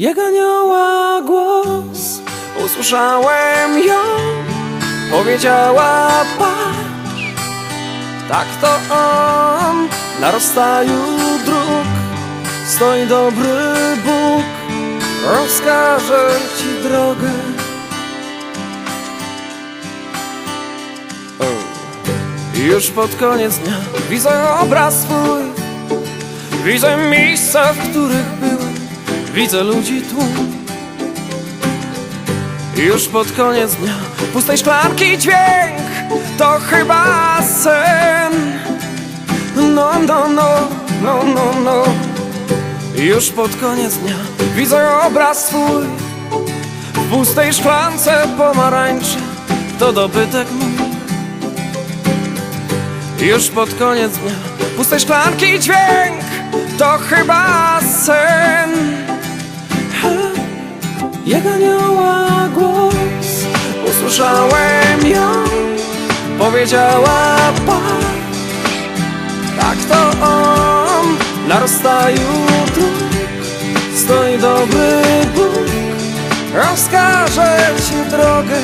Jak anioła głos. Usłyszałem ją. Powiedziała patrz Tak to on. Na rozstaju dróg Stoi dobry Bóg. Rozkaże ci drogę. Już pod koniec dnia Widzę obraz swój. Widzę miejsca, w których byłem Widzę ludzi tłum Już pod koniec dnia. Pustej szklanki dźwięk. To chyba sen. No, no, no, no, no, no. Już pod koniec dnia. Widzę obraz swój. W pustej szklance pomarańczy. To dobytek mój. Już pod koniec dnia. Pustej szklanki dźwięk. To chyba sen Jak anioła głos. Usłyszałem ją. Powiedziała patrz Tak to on. Na rozstaju dróg. Stoi dobry Bóg. Rozkaże ci drogę.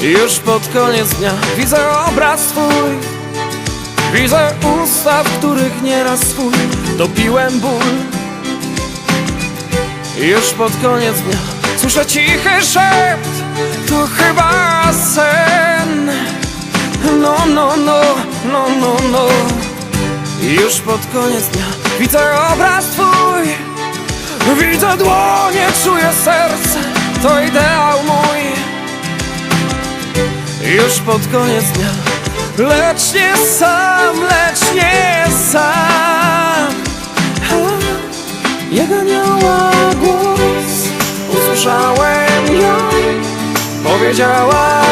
Już pod koniec dnia widzę obraz twój Widzę usta, w których nieraz swój dopiłem ból. Już pod koniec dnia słyszę cichy szept To chyba sen. No, no, no, no, no, no. Już pod koniec dnia widzę obraz twój. Widzę dłonie, czuję serce. To ideał mój. Już pod koniec dnia Lecz nie sam, lecz nie sam. A, Jak anioła głos. Usłyszałem ją. Powiedziała